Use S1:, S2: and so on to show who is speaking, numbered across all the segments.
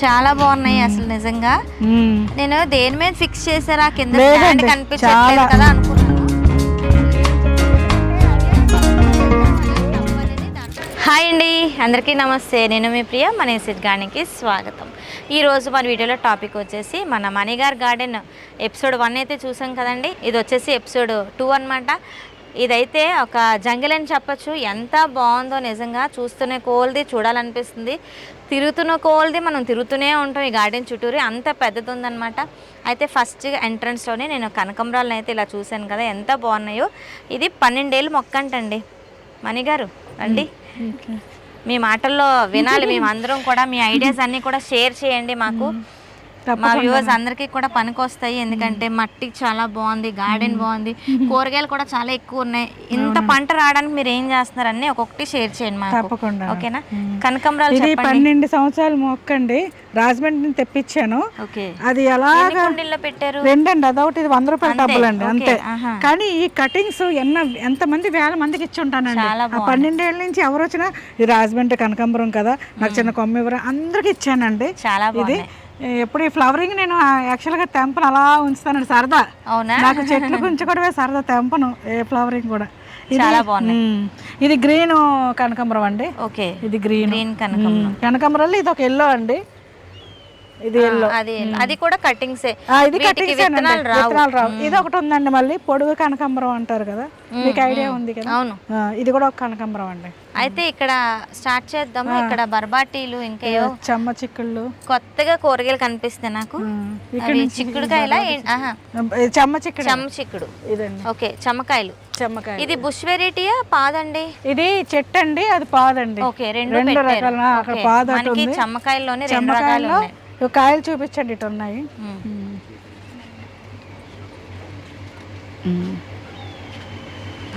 S1: చాలా బాగున్నాయి అసలు నిజంగా. నేను దేని మీద ఫిక్స్ చేశారా? కింద స్టాండ్ కనిపించట్లేదు. కదా అనుకున్నాను హాయ్ అండి అందరికీ నమస్తే. నేను మీ ప్రియ మన ఎసిడ్ గార్డెన్కి స్వాగతం. ఈరోజు మన వీడియోలో టాపిక్ వచ్చేసి మన మణిగార్ గార్డెన్ ఎపిసోడ్ వన్ అయితే చూసాం కదండి. ఇది వచ్చేసి ఎపిసోడ్ టూ అన్నమాట. ఇదైతే ఒక జంగిల్ అని చెప్పొచ్చు. ఎంత బాగుందో నిజంగా చూస్తూనే కోల్ది చూడాలనిపిస్తుంది. తిరుగుతున్న కోల్ది మనం తిరుగుతూనే ఉంటాం. ఈ గార్డెన్ చుట్టూరు అంత పెద్దది ఉందన్నమాట అయితే ఫస్ట్ ఎంట్రన్స్లోనే నేను కనకంబరాలను అయితే ఇలా చూశాను కదా ఎంత బాగున్నాయో. ఇది పన్నెండేళ్ళు మొక్క అంటండి మణిగారు రండి. మీ మాటల్లో వినాలి. మేము అందరం కూడా మీ ఐడియాస్ అన్నీ కూడా షేర్ చేయండి మాకు. మా వ్యూవర్స్ అందరికీ కూడా పనికొస్తాయి. ఎందుకంటే మట్టి చాలా బాగుంది గార్డెన్ బాగుంది. కూరగాయలు కూడా చాలా ఎక్కువ ఉన్నాయి. ఇంత పంట రావడానికి మీరు ఏం చేస్తున్నారు అన్ని ఒక్కొక్కటి షేర్ చేయండి మాకు.
S2: తప్పకుండా.
S1: ఓకేనా? కనకంబరాలు
S2: ఇది పన్నెండు సంవత్సరాల మొక్క అండి రాజమండ్రి నుంచి తెప్పించాను.
S1: ఓకే.
S2: అది ఎలాగా?
S1: కుండీల్లో పెట్టారు?
S2: రెండండి. అదొకటి ఇది వంద రూపాయల డబ్బులు అండి అంతే. కానీ ఈ కటింగ్స్ ఎన్న ఎంత మంది వేల మందికి ఇచ్చి ఉంటానండి. ఆ పన్నెండేళ్ళ నుంచి ఎవరు వచ్చినా ఇది రాజమండ్రి కనకాంబరం కదా నాకు చిన్న కొమ్మ ఇవ్వరు అందరికి ఇచ్చానండి.
S1: చాలా
S2: ఇది ఎప్పుడు ఈ ఫ్లవరింగ్ నేను యాక్చువల్గా తెంపను అలా ఉంచుతానండి సరదా.
S1: అవునా?
S2: నాకు చెట్లు గుంచుకోవడమే సరదా తెంపను ఏ ఫ్లవరింగ్ కూడా. ఇది
S1: చాలా.
S2: మ్మ్. ఇది గ్రీన్ కనకాంబరం అండి.
S1: ఓకే.
S2: ఇది గ్రీన్.
S1: గ్రీన్ కనకంబరం.
S2: కనకాంబరాలు ఇది ఒక ఎల్లో అండి. ఇది ఎల్లో
S1: అది అది కూడా కటింగ్సే
S2: ఇది
S1: విత్తనాలు రావు.
S2: రావు. ఇది ఒకటి ఉందండి మళ్ళీ పొడుగు కనకాంబరం అంటారు కదా. మీకు ఐడియా ఉంది కదా?
S1: అవును.
S2: ఇది కూడా ఒక కనకాంబరం అండి.
S1: అయితే ఇక్కడ స్టార్ట్ చేద్దాము. ఇక్కడ బర్బాటీలు ఇంకా ఏవో
S2: చెమ్మ చిక్కుళ్ళు.
S1: కొత్తగా కూరగాయలు కనిపిస్తాయి నాకు. అవి చిక్కుడుకాయలా
S2: చెమ్మ చిక్కుడు.
S1: చెమ్మ చిక్కుడు. ఓకే చెమ్మకాయలు.
S2: చెమ్మకాయ
S1: ఇది బుష్ వెరైటీయా పాదండి?
S2: ఇది చెట్టు అండి అది పాదండి.
S1: ఓకే రెండు
S2: రెండు రకాల. అక్కడ
S1: ఓకే.
S2: పాదు అటు
S1: మనకి
S2: ఉంది.
S1: చెమ్మకాయల్లోనే రెండు రకాలు ఉన్నాయి.
S2: ఇవి కాయలు చూపించండి ఇటు ఉన్నాయి.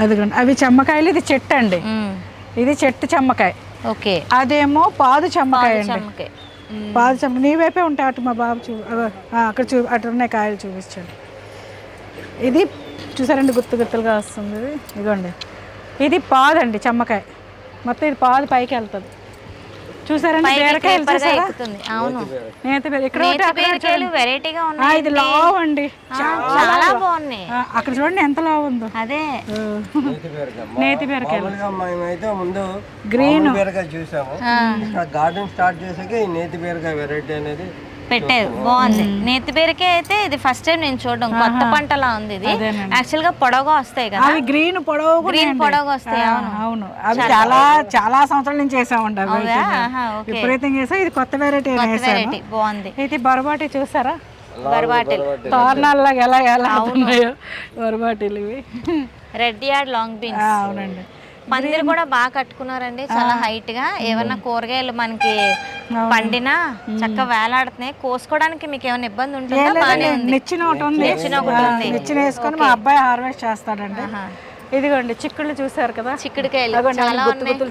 S2: అదిగోండి. అవి చెమ్మకాయలు ఇది చెట్టు అండి. ఇది చెట్టు చెమ్మకాయ.
S1: ఓకే.
S2: అదేమో పాదు చెమ్మకాయ అండి. పాదు చెమ్మ నీ వైపే ఉంటాయి అటు మా బాబు చూ అక్కడ చూ అటు ఉన్నాయి కాయలు చూపించండి. ఇది చూసారండి గుత్తు గుత్తులుగా వస్తుంది. ఇది ఇదిగోండి. ఇది పాదండి చెమ్మకాయ. మొత్తం ఇది పాదు పైకి వెళ్తుంది. చూసారండి? బీరకాయలు చూసారా?
S1: అవును. బీరకాయలు వెరైటీగా ఉన్నాయి.
S2: ఇది లావు అండి.
S1: చాలా బాగున్నాయి.
S2: అక్కడ చూడండి ఎంత లావు ఉందో.
S1: అదే.
S2: నేతి బీరకాయలు.
S3: మేమైతే ముందు
S2: గ్రీన్.
S3: బీరకాయ చూసాము. ఇక్కడ గార్డెన్ స్టార్ట్ చేసాక ఈ నేతి బీరకాయ వెరైటీ అనేది
S1: పెట్టారు. బాగుంది. నేతి బీరకాయ అయితే ఇది ఫస్ట్ టైం నేను చూడడం. కొత్త పంటలా ఉంది ఇది. యాక్చువల్గా పొడవుగా వస్తాయి కదా.
S2: అవి గ్రీన్ పొడవు
S1: గ్రీన్ పొడవుగా వస్తాయి అవును.
S2: అవును. అవి చాలా చాలా సంవత్సరాల నుంచి
S1: ఓకే.
S2: విపరీతంగా వేసా. ఇది కొత్త వెరైటీ
S1: వెరైటీ బాగుంది.
S2: ఇది బొరబాటి చూసారా?
S1: బర్వాటిల్
S2: తోరణాల్లాగా ఎలా ఎలా అవుతున్నాయో బొరబాటీలు ఇవి.
S1: రెడ్ యార్డ్ లాంగ్ బీన్స్
S2: అవునండి.
S1: పందిరి కూడా బాగా కట్టుకున్నారండి చాలా హైట్గా. ఏమన్నా కూరగాయలు మనకి పండినా చక్కగా వేలాడుతున్నాయి. కోసుకోవడానికి మీకు ఏమైనా ఇబ్బంది ఉంటుందా?
S2: నెచ్చిన ఒకటి ఉంది.
S1: నెచ్చిన
S2: వేసుకొని మా అబ్బాయి హార్వెస్ట్ చేస్తాడండి. ఇదిగోండి చిక్కుళ్ళు చూసారు కదా?
S1: చిక్కుడుకాయలు.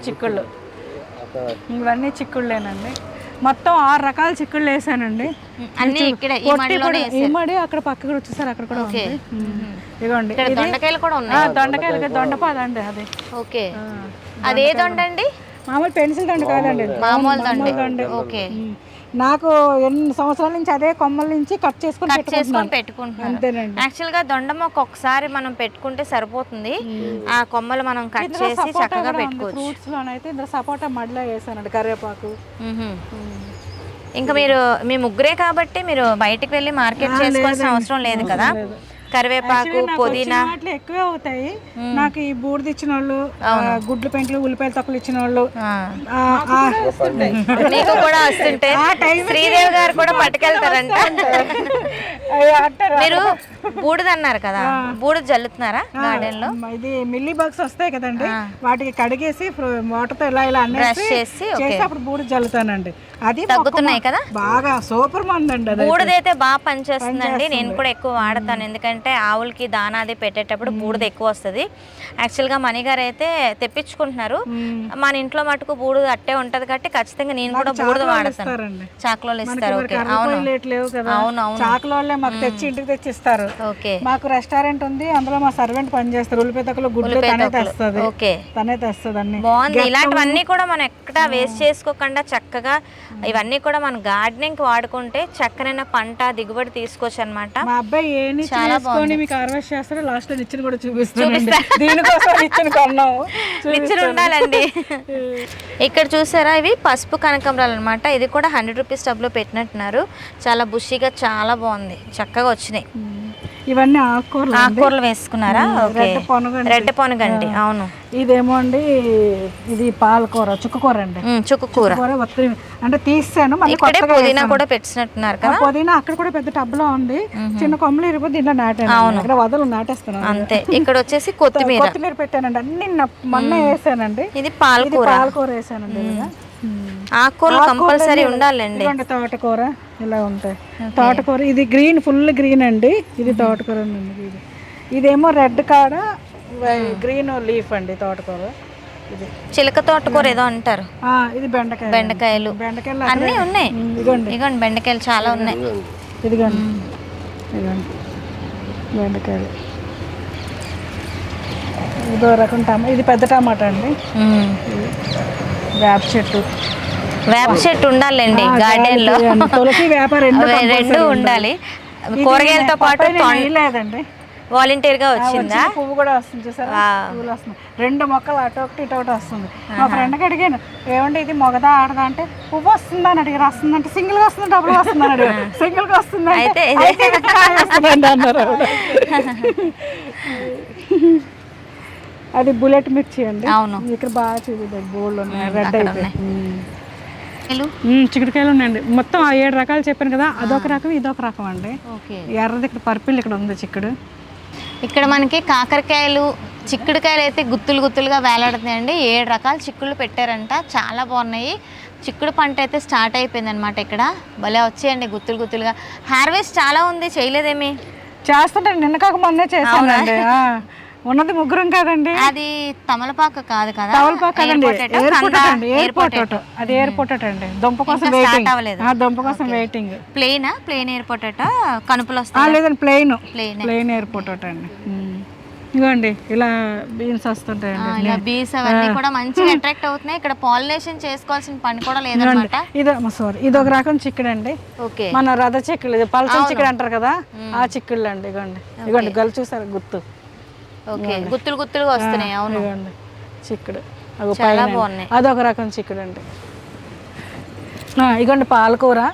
S2: చిక్కుళ్ళు. ఇవన్నీ చిక్కుళ్ళేనండి. మొత్తం ఆరు రకాల చిక్కుళ్ళు వేసానండి.
S1: అన్ని ఇక్కడ ఈ
S2: మడి అక్కడ పక్క కూడా చూసారు అక్కడ కూడా. ఇదిగోండి
S1: దొండకాయలు కూడా ఉన్నాయి.
S2: దొండకాయలకి దొండపాదండి అది.
S1: ఓకే. అదే దొండండి?
S2: మామూలు పెన్సిల్ దొండ కాదండి.
S1: మామూలు దొండ. ఓకే.
S2: నాకు ఎన్ని సంవత్సరాల నుంచి అదే కొమ్మల నుంచి కట్ చేసుకొని
S1: కట్ చేసుకొని
S2: పెట్టుకుంటున్నాను. అంతేనండి.
S1: యాక్చువల్గా దొండ మొక్క ఒకసారి మనం పెట్టుకుంటే సరిపోతుంది. ఆ కొమ్మలు మనం కట్ చేసి చక్కగా పెట్టుకోవచ్చు.
S2: ఫ్రూట్స్ లోనైతే ఇందులో సపోటా మడిలో వేసానండి కరివేపాకు.
S1: ఇంకా మీరు మీ ముగ్గురే కాబట్టి మీరు బయటికి వెళ్ళి మార్కెట్ చేసుకోవాల్సిన అవసరం లేదు కదా? కరివేపాకు పుదీనా.
S2: ఎక్కువే అవుతాయి. నాకు ఈ బూడిద ఇచ్చిన వాళ్ళు గుడ్లు పెంకులు ఉల్లిపాయలు తొక్కలు ఇచ్చిన వాళ్ళు
S1: ఆ.
S2: ఆ, ఆ,
S1: మీకు కూడా వస్తుంటే శ్రీదేవి గారు కూడా పట్టుకెళ్తారంట. మీరు బూడిద అన్నారు కదా. బూడిద జల్లుతున్నారా
S2: గార్డెన్లో ఇది మిల్లీ బగ్స్ వస్తాయి కదండి. వాటికి కడిగేసి వాటర్తో ఇలా ఇలా
S1: చేసి
S2: అప్పుడు బూడిద జల్లుతానండి. అది
S1: తగ్గుతున్నాయి కదా?
S2: బాగా సూపర్ మంది అండి అది
S1: బూడిద అయితే బాగా పనిచేస్తుందండి నేను కూడా ఎక్కువ వాడతాను. ఎందుకంటే ఆవులకి దానా అది పెట్టేటప్పుడు బూడిద ఎక్కువ వస్తుంది. యాక్చువల్గా మణిగారు అయితే తెప్పించుకుంటున్నారు. మన ఇంట్లో మటుకు బూడిద అట్టే ఉంటది కాబట్టి ఖచ్చితంగా నేను కూడా బూడిద వాడతాను. చాకులోలు ఇస్తారు. అవును. అవును
S2: చాకుల వాళ్ళే మాకు తెచ్చి ఇంటికి తెచ్చి ఇస్తారు
S1: ఓకే.
S2: మాకు రెస్టారెంట్ ఉంది. అందులో మా సర్వెంట్ పని చేస్తారు ఉల్లిపాయ తొక్కలు గుడ్లు తనే తెస్తుంది.
S1: ఓకే.
S2: తనే తెస్తుంది అన్ని.
S1: బాగుంది. ఇలాంటివన్నీ కూడా మనం ఎక్కడ వేస్ట్ చేసుకోకుండా చక్కగా ఇవన్నీ కూడా మన గార్డెనింగ్ వాడుకుంటే చక్కనైన పంట దిగుబడి తీసుకోవచ్చు అనమాట
S2: మా అబ్బాయి ఏ నిచ్చెన
S1: చాలా
S2: వేసుకొని మీకు హార్వెస్ట్ చేస్తారో లాస్ట్లో నిచ్చెన కూడా చూపిస్తాను దీనికోసం నిచ్చెన కొన్నాము.
S1: నిచ్చెన ఉండాలండి. ఇక్కడ చూసారా ఇవి పసుపు కనకంబరాలు అనమాట ఇది కూడా హండ్రెడ్ రూపీస్ టబ్లో పెట్టినట్టున్నారు. చాలా బుషిగా చాలా బాగుంది. చక్కగా వచ్చినాయి.
S2: ఇవన్నీ ఆకుకూరలు.
S1: ఆకుకూరలు వేసుకున్నారా?
S2: రెడ్డ పొనగంటి
S1: అవును.
S2: ఇదేమో అండి ఇది పాలకూర చుక్కకూర అండి.
S1: ఉమ్, చుక్కు కూర
S2: అంటే తీసాను మళ్ళీ
S1: ఇక్కడే పుదీనా. కూడా పెట్టినట్టున్నారు కదా?
S2: పుదీనా అక్కడ కూడా పెద్ద టబ్లో ఉంది. చిన్న కొమ్మలు ఇరిపోతే దీంట్లో నాటాను అక్కడ వదలు నాటేస్తున్నాను.
S1: అంతే. ఇక్కడ వచ్చేసి కొత్తిమీర.
S2: కొత్తిమీర పెట్టానండి. అన్ని మొన్న వేసానండి.
S1: ఇది పాలకూర.
S2: పాలకూర వేసానండి.
S1: ఆకుకూరలు కంపల్సరీ ఉండాలండి.
S2: తోటకూర ఇలా ఉంటాయి. తోటకూర ఇది గ్రీన్ ఫుల్ గ్రీన్ అండి. ఇది తోటకూర అండి ఇది. ఇదేమో రెడ్ కాడ గ్రీన్ లీఫ్ అండి తోటకూర. ఇది.
S1: చిలక తోటకూర ఏదో అంటారు.
S2: ఇది బెండకాయ
S1: బెండకాయలు.
S2: బెండకాయలు
S1: అన్నీ ఉన్నాయి.
S2: ఇదిగోండి.
S1: ఇదిగోండి బెండకాయలు చాలా ఉన్నాయి.
S2: ఇదిగోండి. ఇదిగోండి. బెండకాయలు. ఇదో రకం టమా ఇది పెద్ద టమాటా అండి. వేప చెట్టు.
S1: వేప చెట్టు ఉండాలండి గార్డెన్లో
S2: చేయండి. తులసి వేప రెండు
S1: రెండు ఉండాలి. కూరగాయలతో పాటు
S2: లేదండి.
S1: వాలంటీర్గా వచ్చిందా?
S2: పువ్వు కూడా వస్తుంది చూసారా?
S1: వావ్.
S2: పువ్వులు వస్తుంది రెండు మొక్కలు అటు ఒకటి ఇటు ఒకటి వస్తుంది. మా ఫ్రెండ్కి అడిగాను ఏమండి ఇది మొగదా ఆడదా? అంటే పువ్వు వస్తుందా? అని అడిగారు. వస్తుంది అంటే సింగిల్గా వస్తుంది డబుల్ వస్తుంది అని అడిగారు. సింగిల్గా వస్తుంది?
S1: అయితే.
S2: "అయితే ఇది కాయ వస్తుందండి" అన్నారు. అది బుల్లెట్ మిర్చి అండి.
S1: అవును.
S2: ఇక్కడ బాగా చూపిద్దాం. బోల్డ్ ఉన్నాయి రెడ్
S1: అక్కడ
S2: చిక్కుడుకాయలు? ఉన్నాయండి. మొత్తం ఆ ఏడు రకాలు చెప్పాను కదా అదొక రకం ఇదొక రకం అండి.
S1: ఓకే.
S2: ఎర్రది ఇక్కడ పర్పిల్ ఇక్కడ ఉంది చిక్కుడు.
S1: ఇక్కడ మనకి కాకరకాయలు చిక్కుడుకాయలు అయితే గుత్తులు గుత్తులుగా వేలాడుతున్నాయండి. ఏడు రకాల చిక్కుళ్ళు పెట్టారంట. చాలా బాగున్నాయి. చిక్కుడు పంట అయితే స్టార్ట్ అయిపోయింది అనమాట ఇక్కడ. భలే వచ్చేయండి గుత్తులు గుత్తులుగా. హార్వెస్ట్ చాలా ఉంది చేయలేదేమి?
S2: చేస్తుంటే నిన్న కాక మొన్నే ఆ, ఉన్నది ముగ్గురం కదండి.
S1: అది తమలపాక కాదు కదా?
S2: కదండి.
S1: Potato,
S2: ఎయిర్పోర్ట్ అండి. ఎయిర్పోర్ట్. అది ఎయిర్పోర్ట్ అండి. దుంప కోసం వెయిటింగ్
S1: అవ్వలేదు.
S2: దుంప కోసం వెయిటింగ్
S1: ప్లెయినా ప్లెయిన్ ఎయిర్ పొటాటో కనుపులు వస్తాయి?
S2: లేదండి ప్లెయిన్
S1: ప్లెయిన్
S2: ప్లెయిన్ ఎయిర్పోర్ట్ అండి. ఉమ్. ఇదిగోండి ఇలా బీన్స్ వస్తుంటాయండి.
S1: బీస్ అవన్నీ కూడా మంచిగా అట్రాక్ట్ అవుతున్నాయి. ఇక్కడ పాలినేషన్ చేసుకోవాల్సిన పని కూడా లేదనమాట
S2: ఇది సారీ ఇది ఒక రకం చిక్కుడు అండి
S1: ఓకే
S2: మన రథ చిక్కుడు ఇది పలసన చిక్కుడు అంటారు కదా? ఆ చిక్కుళ్ళు అండి ఇగోండి ఇగోండి గల్ చూసారు గుర్తు.
S1: ఓకే. గుత్తులు గుత్తులుగా వస్తున్నాయి అవును.
S2: ఇదిగోండి చిక్కుడు. అగో
S1: చాలా
S2: పైన
S1: బాగున్నాయి.
S2: అదొక రకం చిక్కుడు అండి. ఆ, ఇగోండి పాలకూర.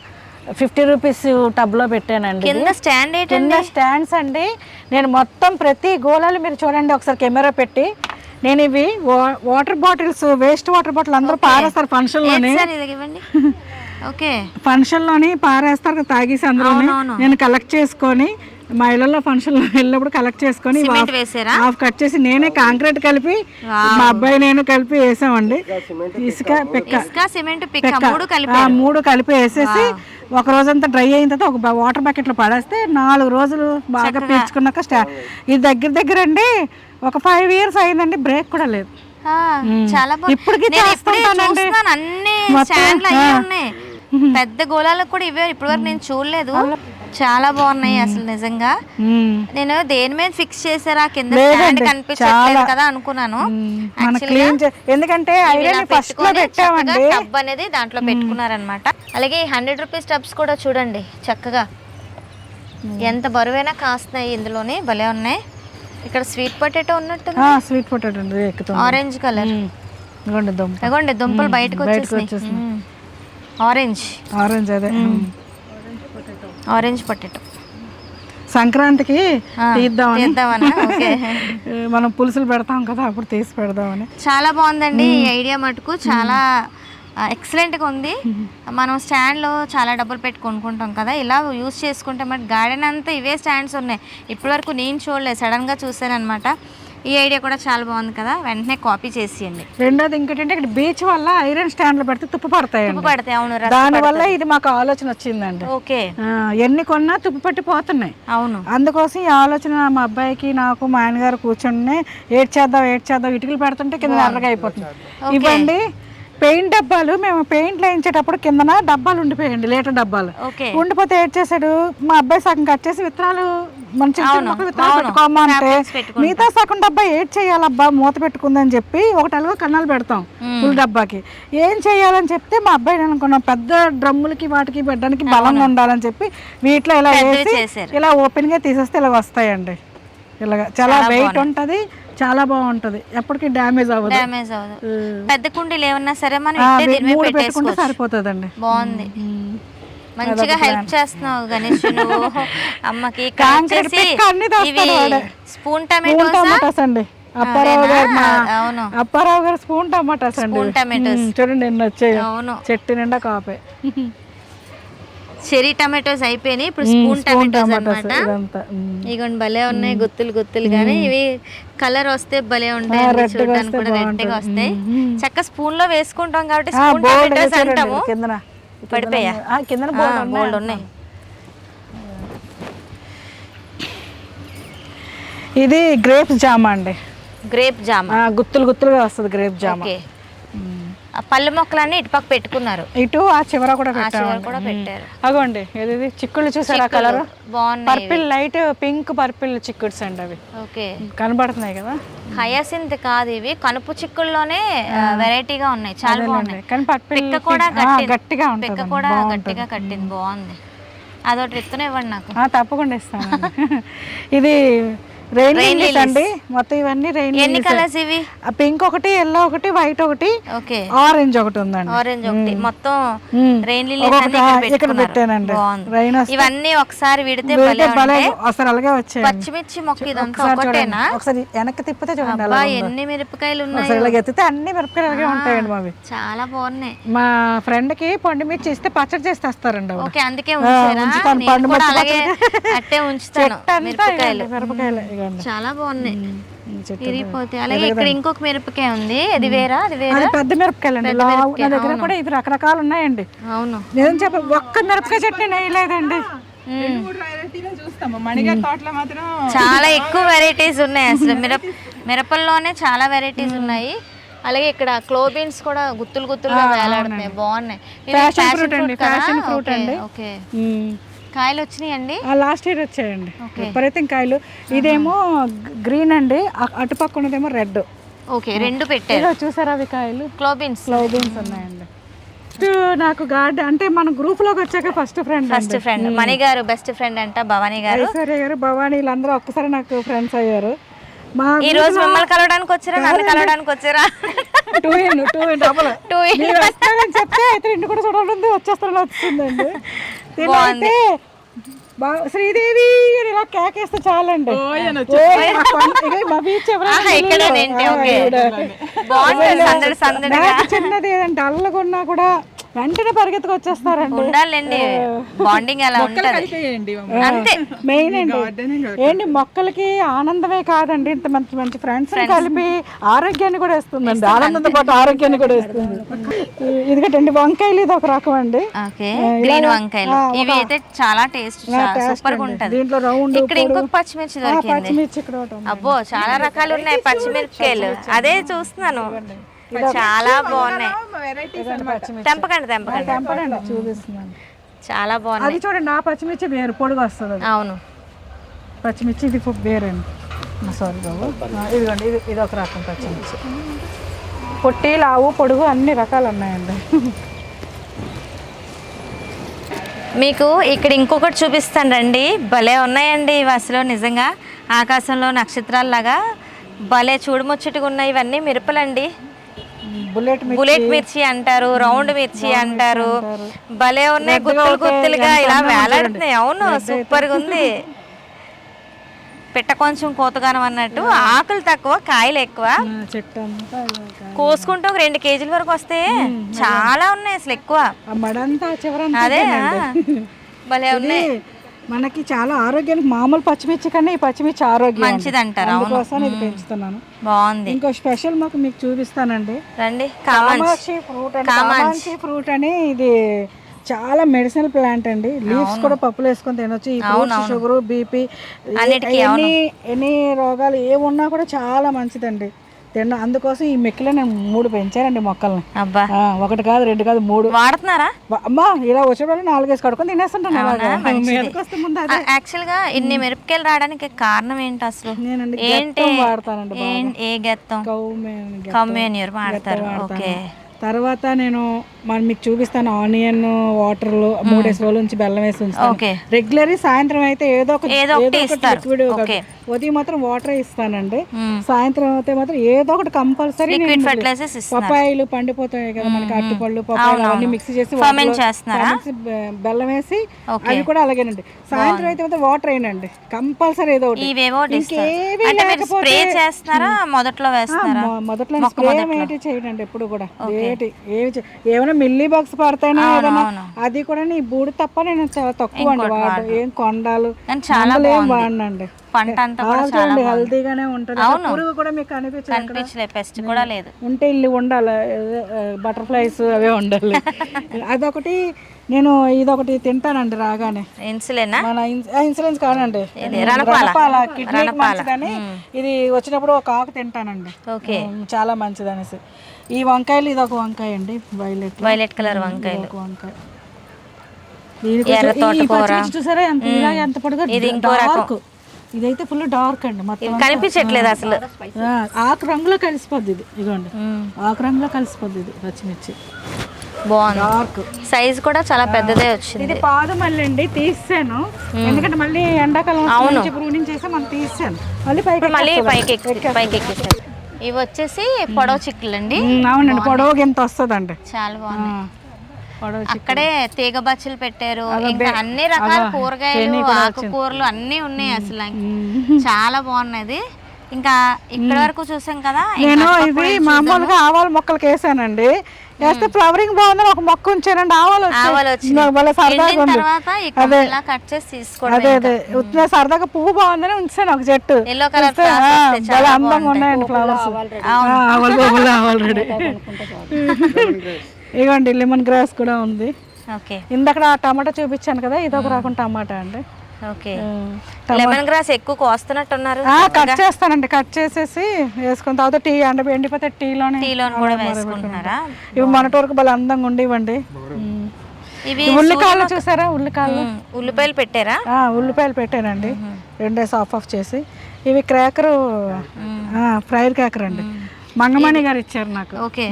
S2: ఫిఫ్టీ రూపీస్ టబ్లో పెట్టానండి ఇది.
S1: కింద స్టాండ్ ఏంటండి?
S2: కింద స్టాండ్స్ అండి. నేను మొత్తం ప్రతి గోళాలు మీరు చూడండి ఒకసారి కెమెరా పెట్టి. నేను ఇవి వా- water bottles waste water bottle అందరూ పారేస్తారు ఫంక్షన్లోని.
S1: సార్ ఇది ఇవ్వండి? ఓకే.
S2: ఫంక్షన్లోని పారేస్తారు కదా తాగేసి
S1: అవునవును.
S2: నేను కలెక్ట్ చేసుకొని మా ఇళ్ళలో ఫంక్షన్లో వెళ్ళినప్పుడు కలెక్ట్ చేసుకొని హాఫ్-
S1: వేసారా?
S2: హాఫ్ కట్ చేసి నేనే కాంక్రీట్ కలిపి మా అబ్బాయి నేను కలిపి వేసామండి. ఇసుక పెక్క
S1: ఇసుక సిమెంట్ పిక్క మూడు కలిపి
S2: ఆ, మూడు కలిపి వేసేసి ఒక రోజంతా డ్రై అయిన తర్వాత ఒక వాటర్ బకెట్లో పడేస్తే నాలుగు రోజులు బాగా పీల్చుకున్నాక స్టా ఇది దగ్గర దగ్గర అండి ఒక ఫైవ్ ఇయర్స్ అయిందండి బ్రేక్ కూడా లేదు.
S1: ఆ, చాలా
S2: ఇప్పటికీ
S1: అన్ని పెద్ద గోళాలకు కూడా ఇవే ఇప్పటివరకు నేను చూడలేదు. చాలా బాగున్నాయి అసలు నిజంగా. నేను దేని మీద ఫిక్స్ చేశారా? కింద స్టాండ్ కనిపించట్లేదు. కదా అనుకున్నాను.
S2: ఎందుకంటే ఐరన్ ఫస్ట్లో పెట్టామండి.
S1: టబ్ అనేది దాంట్లో పెట్టుకున్నారనమాట అలాగే హండ్రెడ్ రూపీస్ టబ్స్ కూడా చూడండి చక్కగా. ఎంత బరువైనా కాస్తున్నాయి ఇందులోనే భలే ఉన్నాయి. ఇక్కడ స్వీట్ పొటాటో ఉన్నట్టు
S2: స్వీట్ పొటాటో
S1: ఆరెంజ్ కలర్ దుంపలు బయటకు వచ్చేసినాయి. ఆరెంజ్
S2: ఆరెంజ్ అదే.
S1: Orange potato.
S2: సంక్రాంతికి తీద్దామని. మనం పులుసులు పెడతాం కదా అప్పుడు తీసి పెడదామని.
S1: చాలా బాగుందండి ఈ ఐడియా మటుకు. చాలా ఎక్సలెంట్గా ఉంది. మనం స్టాండ్లో చాలా డబ్బులు పెట్టి కొనుక్కుంటాం కదా ఇలా యూస్ చేసుకుంటే మరి గార్డెన్ అంతా ఇవే స్టాండ్స్ ఉన్నాయి. ఇప్పటివరకు నేను చూడలేదు సడన్గా చూసాను అనమాట ఈ ఐడియా కూడా చాలా బాగుంది కదా. వెంటనే కాపీ చేసేయండి.
S2: రెండోది ఇంకోటంటే ఇక్కడ బీచ్ వల్ల ఐరన్ స్టాండ్లు పెడితే తుప్పు పడతాయండి.
S1: పడితే అవును. రస-
S2: దానివల్ల ఇది మాకు ఆలోచన వచ్చిందండి.
S1: ఓకే.
S2: ఎన్ని కొన్నా తుప్పు పట్టి పోతున్నాయి
S1: అవును.
S2: అందుకోసం ఈ ఆలోచన మా అబ్బాయికి నాకు మా ఆయనగారు కూర్చుని ఏడ్ చేద్దాం ఏడ్ చేద్దాం ఇటుకలు పెడుతుంటే కింద ఎర్రగా అయిపోతుంది. ఇవ్వండి. పెయింట్ డబ్బాలు మేము పెయింట్ వేయించేటప్పుడు కిందన డబ్బాలు ఉండిపోయండి లీటర్ డబ్బాలు. ఉండిపోతే ఏడ్ చేశాడు? మా అబ్బాయి సగం కట్ చేసి విత్తనాలు మన చిన్న విత్తనాలు పెట్టుకోమా అంటే మిగతా సగం డబ్బా ఏడ్ చేయాలబ్బా? మూత పెట్టుకుందని చెప్పి ఒకటి అలవా కన్నాలు పెడతాం ఫుల్ డబ్బాకి. ఏం చేయాలని చెప్తే మా అబ్బాయి నేను అనుకున్నాం. పెద్ద డ్రమ్ములకి వాటికి పెట్టడానికి బలంగా ఉండాలని చెప్పి వీటిలో ఇలా వేసి. ఇలా ఓపెన్గా తీసేస్తే ఇలా వస్తాయండి. ఇలాగ చాలా వెయిట్ ఉంటది. చాలా బాగుంటది. ఎప్పటికీ డ్యామేజ్ అవ్వదు.
S1: డ్యామేజ్ అవ్వదు. పెద్ద కుండీలు ఏమన్నా సరే మనం ఇట్టే దీని మీద
S2: సరిపోతుందండి.
S1: బాగుంది. మంచిగా హెల్ప్ చేస్తున్నావు గణేష్. నువ్వు అమ్మకి ఇవి. Spoon tomatoes?
S2: అండి. అప్పారావు గారు
S1: అవును.
S2: అప్పారావు గారు స్పూన్ టమాటాస్ అండి.
S1: Spoon tomatoes.
S2: చూడండి నిన్న వచ్చాయి.
S1: అవును.
S2: చెట్టు నిండా కాపే.
S1: చెరీ టమాటోస్ అయిపోయినాయి. ఇప్పుడు స్పూన్ టమాటోస్
S2: ఉమ్.
S1: ఇగోండి భలే ఉన్నాయి గుత్తులు గుత్తులు కానీ ఇవి కలర్ వస్తే భలే ఉంటాయి చూడడానికి కూడా రెడ్గా
S2: బాగుంటుంది.
S1: వస్తాయి. చక్క స్పూన్లో వేసుకుంటాం కాబట్టి స్పూన్ టమాటోస్ అంటాము. పడిపోయా. బోల్డ్ ఉన్నాయి
S2: ఇది గ్రేప్స్ జామ అండి.
S1: గ్రేప్ జామ.
S2: గుత్తులు గుత్తులుగా వస్తుంది గ్రేప్ జామ.
S1: పళ్ళ మొక్కలన్నీ ఇటుపక్క పెట్టుకున్నారు.
S2: ఇటు ఆ చివర కూడా
S1: ఆ చివర
S2: పెట్టాము
S1: కూడా పెట్టారు.
S2: అగోండి చిక్కుళ్ళు చూసారా కలర్?
S1: బాగున్నాయి
S2: పర్పిల్ లైట్ పింక్ పర్పిల్ చిక్కుడ్స్ అండి అవి.
S1: ఓకే.
S2: కనబడుతున్నాయి కదా?
S1: హయాసింత్ కాదు ఇవి. కనుపు చిక్కుల్లోనే వెరైటీగా ఉన్నాయి. చాలా బాగున్నాయి.
S2: కానీ పర్పిల్
S1: పిక్క కూడా
S2: ఆ, గట్టిగా
S1: పిక్క
S2: ఉంటుంది
S1: కూడా గట్టిగా కట్టింది. బాగుంది. అదొకటి విత్తనం ఇవ్వండి నాకు.
S2: ఆ, తప్పకుండా ఇస్తాను ఇది రెయిన్ లిల్లీస్ అండి. మొత్తం ఇవన్నీ రెయిన్
S1: ఎన్ని కలర్స్ ఇవి?
S2: పింక్ ఒకటి ఎల్లో ఒకటి వైట్ ఒకటి
S1: ఓకే.
S2: ఆరెంజ్ ఒకటి ఉందండి.
S1: ఆరెంజ్ ఒకటి. మొత్తం. రెయిన్ లిలీస్ అన్ని ఇక్కడ.
S2: పెట్టానండి. వస్తే
S1: ఇవన్నీ ఒకసారి విడితే భలే
S2: అసలు అలాగే వచ్చాయి
S1: పచ్చిమిర్చి మొక్క ఇదంతా ఒకటేనా?
S2: ఒకసారి వెనక్కి తిప్పితే చూడండి ఉందో.
S1: ఎన్ని మిరపకాయలు ఉన్నాయి.
S2: ఒకసారి ఇలా ఎత్తితే అన్ని మిరపకాయలు అలాగే ఉంటాయండి మావి.
S1: చాలా బాగున్నాయి.
S2: మా ఫ్రెండ్కి పండు మిర్చి ఇస్తే పచ్చడి చేసి తెస్తారండి ఆవిడ.
S1: ఓకే అందుకే
S2: ఉంచుతాను. పండు
S1: మిరపకాయలు.
S2: మిరపకాయలు.
S1: చాలా బాగున్నాయి.
S2: చెట్టు
S1: అలాగే ఇక్కడ ఇంకొక మిరపకాయ ఉంది. అది వేరా? అది వేరా?
S2: పెద్ద మిరపకాయలు అండి లావు నా దగ్గర కూడా ఇవి రకరకాలు ఉన్నాయండి.
S1: అవును.
S2: నేను చెప్ప ఒక్క మిరపకాయ చట్నీ వేయలేదండి.
S1: చాలా ఎక్కువ వెరైటీస్ ఉన్నాయి అసలు. మిరప మిరపల్లోనే చాలా వెరైటీస్ ఉన్నాయి. అలాగే ఇక్కడ క్లోబీన్స్ కూడా గుత్తులు గుత్తులుగా వేలాడుతున్నాయి. బాగున్నాయి.
S2: passion fruit అండి,
S1: fruit ఓకే,
S2: అండి.
S1: ఓకే. కాయలు వచ్చినాయండి?
S2: ఆ లాస్ట్ ఇయర్ వచ్చాయండి. విపరీతం కాయలు. ఇదేమో గ్రీన్ అండి అ- అటుపక్క ఉన్నదేమో రెడ్.
S1: ఓకే రెండు పెట్టారు.
S2: చూసారా అవి కాయలు?
S1: క్లోబీన్స్
S2: క్లౌబిన్స్ ఉన్నాయండి. ఫస్ట్ నాకు గార్డ్ అంటే మన గ్రూప్లోకి వచ్చాక first friend
S1: best friend Mani garu best friend అంట భవానీ గారు.
S2: ఐశ్వర్య గారు భవానీ వీళ్ళందరూ ఒక్కసారి నాకు ఫ్రెండ్స్ అయ్యారు. మా
S1: ఈ రోజు మిమ్మల్ని కలవడానికి వచ్చారా? నన్ను కలవడానికి వచ్చారా?
S2: Two in two in double. మీరు వస్తారని చెప్తే అయితే ఇంటి కూడా చూడాలి వచ్చేస్తారని అయితే బా- శ్రీదేవి అని ఇలా కేకేస్తే చాలండి. చిన్నది ఏదంటే అల్లగా ఉన్నా కూడా వెంటనే పరిగెత్తుకు వచ్చేస్తారండి
S1: ఉండాలండి బాండింగ్ అలా ఉంటది. అంతే.
S2: మెయిన్ అండి. ఏంటి మొక్కలకి ఆనందమే కాదండి. ఇంత మంచి మంచి ఫ్రెండ్స్ కలిపి ఆరోగ్యాన్ని కూడా ఇస్తుందండి. ఆనందంతో పాటు ఆరోగ్యాన్ని కూడా ఇస్తుంది. ఇదిగోటండి వంకాయలు ఇది ఒక రకం అండి.
S1: ఓకే. గ్రీన్ వంకాయలు. ఇవి అయితే చాలా టేస్ట్ సూపర్గా ఉంటది.
S2: దీంట్లో రౌండ్
S1: ఇక్కడ ఇంకొక పచ్చిమిర్చి దొరికింది.
S2: పచ్చిమిర్చి ఇక్కడ.
S1: అబ్బో చాలా రకాలు ఉన్నాయి పచ్చిమిరపకాయలు. అదే చూస్తున్నాను. చాలా బాగున్నాయి.
S4: వెరైటీస్
S1: తెంపకండి తెంపకండి.
S2: చూపిస్తున్నాను.
S1: చాలా బాగున్నాయి.
S2: అది చూడండి ఆ పచ్చిమిర్చి వేరు పొడుగు వస్తుంది
S1: అవును.
S2: పచ్చిమిర్చి ఇది వేరండి సారీ బాబు. ఇదిగోండి ఇది ఇది ఒక రకం పచ్చిమిర్చి. పొట్టి లావు పొడుగు అన్ని రకాలు ఉన్నాయండి.
S1: మీకు ఇక్కడ ఇంకొకటి చూపిస్తాను రండి. భలే ఉన్నాయండి ఇవి అసలు నిజంగా. ఆకాశంలో నక్షత్రాల్లాగా భలే చూడముచ్చటగా ఉన్నాయి. ఇవన్నీ మిరపలండి.
S2: బుల్లెట్ మిర్చి
S1: అంటారు రౌండ్ మిర్చి అంటారు. భలే ఉన్నాయి గుత్తులు గుత్తులుగా ఇలా వేలాడుతున్నాయి. అవును సూపర్గా ఉంది. పిట్ట కొంచెం కోతగానం అన్నట్టు ఆకులు తక్కువ కాయలు ఎక్కువ. కోసుకుంటూ ఒక రెండు కేజీల వరకు వస్తే చాలా ఉన్నాయి అసలు ఎక్కువ. అదే. భలే ఉన్నాయి.
S2: మనకి చాలా ఆరోగ్యానికి మామూలు పచ్చిమిర్చి కన్నా ఈ పచ్చిమిర్చి ఆరోగ్యం
S1: మంచిది అంటారు
S2: అందుకోసం ఇది పెంచుతున్నాను.
S1: బాగుంది.
S2: ఇంకో స్పెషల్ మాకు మీకు చూపిస్తానండి.
S1: రండి
S2: కామాక్షి. ఫ్రూట్ కామాక్షి. ఫ్రూట్ అని ఇది చాలా మెడిసినల్ ప్లాంట్ అండి. లీవ్స్ కూడా పప్పులు వేసుకొని తినొచ్చు. ఈ ఫ్రూట్స్ షుగర్ బీపీ ఎన్ని ఎన్ని రోగాలు ఏమున్నా కూడా చాలా మంచిదండి. తినడం. అందుకోసం ఈ మెక్కిలో నేను మూడు పెంచానండి మొక్కల్ని.
S1: అబ్బా.
S2: ఒకటి కాదు రెండు కాదు మూడు.
S1: వాడుతున్నారా?
S2: అమ్మా ఇలా వచ్చేటప్పుడు నాలుగేసి కడుకొని తినేస్తుంటాను
S1: యాక్చువల్గా ఇన్ని మిరపకాయలు రావడానికి కారణం ఏంటి అసలు? ఏంటి?
S2: వాడతానండి
S1: ఏం- గెత్తం? వాడతారు. ఓకే.
S2: తర్వాత నేను మనం మీకు చూపిస్తాను ఆనియన్ వాటర్ మూడేసి రోజుల నుంచి బెల్లం వేసి ఉంచుతాను. రెగ్యులర్ సాయంత్రం అయితే ఏదో ఒక
S1: ఏదో ఒకటి ఓకే.
S2: ఉదయం మాత్రం వాటర్ ఇస్తానండి. సాయంత్రం అయితే మాత్రం ఏదో ఒకటి కంపల్సరీ
S1: లిక్విడ్
S2: పప్పాయిలు పండిపోతాయి కదా మనకి అరటిపళ్ళు పప్పాయిలు అవన్నీ మిక్స్ చేసి బెల్లం వేసి. అవి కూడా అలాగేనండి. సాయంత్రం అయితే మాత్రం వాటర్ అయినండి కంపల్సరీ ఏదో ఒకటి.
S1: స్ప్రే మొదట్లో వేస్తున్నారా?
S2: మొ- మొదట్లో స్ప్రే ఏంటి చేయడండి ఎప్పుడు కూడా. ఏటి ఏమి ఏమైనా మిల్లీ బాక్స్ పడతాయినా ఏదైనా అది కూడా నీ బూడి తప్ప నేను చాలా తక్కువ అండి వాడడం. ఏం కొండాలు?
S1: చాలా.
S2: వాడనండి.
S1: పంట అంతా
S2: చూడండి హెల్తీగానే ఉంటుంది. పురుగు కూడా మీకు కనిపించదు అక్కడ
S1: కనిపించలే పెస్ట్ కూడా లేదు.
S2: ఉంటే ఇల్లు ఉండాలి. బటర్ఫ్లైస్ అవే ఉండాలి. అదొకటి నేను ఇదొకటి తింటానండి రాగానే.
S1: ఇన్సులేనా?
S2: మన ఇన్- ఆ, ఇన్సూరెన్స్ కాదండి.
S1: రణపాల.
S2: మంచిదని ఇది వచ్చినప్పుడు ఒక ఆకు తింటానండి.
S1: ఓకే.
S2: చాలా మంచిది అనేసి ఈ వంకాయలు ఇది ఒక వంకాయ అండి వైలెట్.
S1: వైలెట్ కలర్ వంకాయలు.
S2: వంకాయ. చూసారా? ఎంత పొడుగా
S1: ఇది ఇంకో
S2: ఇదైతే ఫుల్ డార్క్ అండి మొత్తం
S1: కనిపించట్లేదు అసలు.
S2: ఆకు రంగులో కలిసిపోద్ది ఇది. ఇదిగోండి. ఆకు రంగులో కలిసిపోద్ది ఇది పచ్చిమిర్చి.
S1: బాగుంది. సైజ్ కూడా చాలా పెద్దదే వచ్చింది.
S2: ఇది పాదు మళ్ళీ అండి తీసాను ఎందుకంటే మళ్ళీ ఎండాకాలం ప్రూనింగ్ చేసి మనం తీసాను. మళ్ళీ పైకి
S1: మళ్ళీ. పైకి పైకి ఎక్కిస్తారు ఇవి వచ్చేసి పొడవ చిక్కులు అండి
S2: అవునండి పొడవుగా ఎంత వస్తుందండి.
S1: చాలా బాగుంది.
S2: పొడవు
S1: అక్కడే తీగ బచ్చలు పెట్టారు. ఇంకా అన్ని రకాల కూరగాయలు ఆకుకూరలు అన్నీ ఉన్నాయి అసలు. చాలా బాగున్నది. ఇంకా ఇక్కడ వరకు చూసాం కదా
S2: నేను ఇది మామూలుగా ఆవాల మొక్కలకి వేసానండి. వేస్తే ఫ్లవరింగ్ బాగుందని ఒక మొక్క ఉంచానండి ఆవాలు భలే సరదాగా ఉంది.
S1: ఇలా కట్ చేసి
S2: అదే అదే. ఉత్తిన సరదాగా పువ్వు బాగుందని ఉంచాను ఒక చెట్టు.
S1: ఎల్లో కలర్
S2: చాలా అందంగా ఉన్నాయండి ఫ్లవర్స్ ఆవాలు ఇగోండి లెమన్ గ్రాస్ కూడా ఉంది.
S1: ఓకే
S2: ఇందాక ఆ టమాటా చూపించాను కదా ఇది ఒక రకం టమాటా అండి.
S1: ఓకే. లెమన్ గ్రాస్ ఎక్కువ కోస్తున్నట్టున్నారు.
S2: ఆ, కట్ చేస్తానండి కట్ చేసేసి వేసుకున్న తర్వాత టీ ఎండ ఎండిపోతే టీలోనే
S1: టీలో కూడా వేసుకుంటున్నారా?
S2: ఇవి మొన్నటి వరకు భలే అందంగా ఉండేవండి.
S1: ఇవి
S2: ఉల్లికాయలు చూసారా? ఉల్లికాయలు?
S1: ఉల్లిపాయలు పెట్టారా?
S2: ఆ, ఉల్లిపాయలు పెట్టానండి. రెండేసి ఆఫ్ ఆఫ్ చేసి. ఇవి క్రాకరు ఫ్రైడ్ క్రాకర్ అండి మంగమణి గారు ఇచ్చారు నాకు.
S1: ఓకే.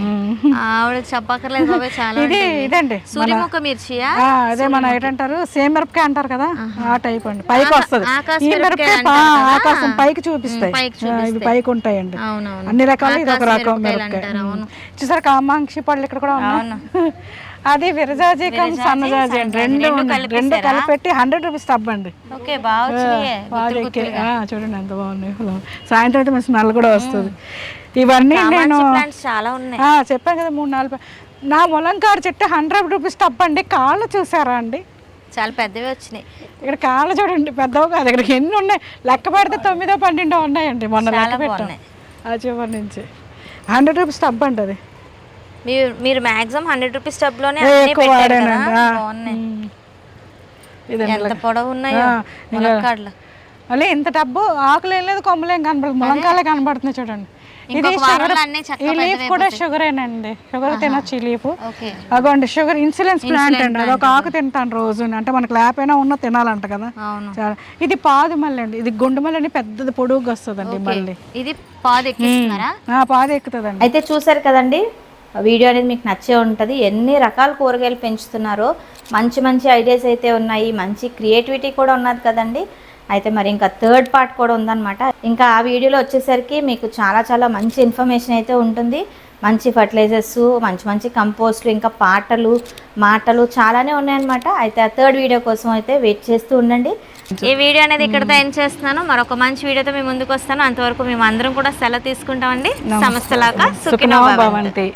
S1: ఆవిడ చెప్పక్కర్లేదు బాబాయ్ చాలా
S2: ఇది
S1: ఉంటుంది.
S2: ఇదండి
S1: సూర్యముఖ మిర్చియా?
S2: ఆ, అదే మన ఏంటంటారు? సేమ్ మిరపకాయ అంటారు కదా? ఆ టైప్ అండి. పైకి వస్తుంది.
S1: ఆకాశ
S2: ఈ
S1: మిరపకాయ
S2: పైకి చూపిస్తాయి. ఇవి పైకి ఉంటాయండి. అన్ని రకాలు ఇది ఒక రకం మిరపకాయ. చూసారు కామాంక్షి పళ్ళు ఇక్కడ కూడా ఉన్నాయి? అది విరజాజి కమ్ సన్నజాజి అండి. రెండు. రెండు కలిపెట్టి హండ్రెడ్ రూపీస్ ఆ, చూడండి ఎంత బాగున్నాయి. సాయంత్రం అయితే స్మెల్ కూడా వస్తుంది. ఇవన్నీ నేను
S1: చాలా ఉన్నాయి.
S2: చెప్పాను కదా మూడు నాలుగు నా ములంకాడు చెట్టు హండ్రెడ్ రూపీస్ టబ్ అండి కాళ్ళు చూసారా అండి?
S1: చాలా పెద్దవి వచ్చినాయి.
S2: ఇక్కడ కాళ్ళు చూడండి పెద్దవి కాదు. ఇక్కడికి ఎన్ని ఉన్నాయి? లెక్క పెడితే తొమ్మిదో పన్నెండో ఉన్నాయండి మొన్న లెక్క
S1: చాలా
S2: పెట్టాం.
S1: బాగున్నాయి.
S2: ఆ చివరి నుంచి. హండ్రెడ్ రూపీస్ టబ్ అండి అది.
S1: మీరు మీరు మాక్సిమం హండ్రెడ్ రూపీస్ టబ్లోనే
S2: ఏ,
S1: అన్ని
S2: ఎక్కువ వాడానండి.
S1: ఎంత పొడవు ఉన్నాయో
S2: ఆ,
S1: ములక్కాడలు
S2: మళ్ళీ ఇంత డబ్బు ఆకులు ఏం లేదు కొమ్మలు ఏం కనపడదు ములంకాయలే కనపడుతున్నాయి చూడండి. ఇది షుగర్ ఈ లీఫ్ కూడా షుగరేనండి షుగర్ తినొచ్చు ఈ లీఫ్
S1: ఓకే.
S2: అగోండి షుగర్ ఇన్సులిన్స్ ప్లాంట్ అండి. అదొక ఆకు తింటాను రోజు అంటే మనకు లేపైనా ఉన్న తినాలంట కదా.
S1: అవును.
S2: చాలా. ఇది పాదు మల్లి అండి. ఇది గుండు మల్లి అని పెద్దది పొడుగుగా వస్తుందండి మళ్ళీ
S1: ఇది పాదు
S2: పాదు ఎక్కుతుందండి.
S1: అయితే చూసారు కదండి వీడియో అనేది మీకు నచ్చే ఉంటుంది. ఎన్ని రకాల కూరగాయలు పెంచుతున్నారో మంచి మంచి ఐడియాస్ అయితే ఉన్నాయి. మంచి క్రియేటివిటీ కూడా ఉన్నది కదండి. అయితే మరి ఇంకా థర్డ్ పార్ట్ కూడా ఉందన్నమాట. ఇంకా ఆ వీడియోలో వచ్చేసరికి మీకు చాలా చాలా మంచి ఇన్ఫర్మేషన్ అయితే ఉంటుంది. మంచి ఫర్టిలైజర్స్ మంచి మంచి కంపోస్ట్లు ఇంకా పాటలు మాటలు చాలానే ఉన్నాయన్నమాట. అయితే ఆ థర్డ్ వీడియో కోసం అయితే వెయిట్ చేస్తూ ఉండండి. ఈ వీడియో అనేది ఇక్కడతో ఎండ్ చేస్తున్నాను. మరొక మంచి వీడియోతో మేము ముందుకు వస్తాను. అంతవరకు మేము అందరం కూడా సెలవు తీసుకుంటామండి. సమస్తలాగా సుఖినో.
S2: భవంతి.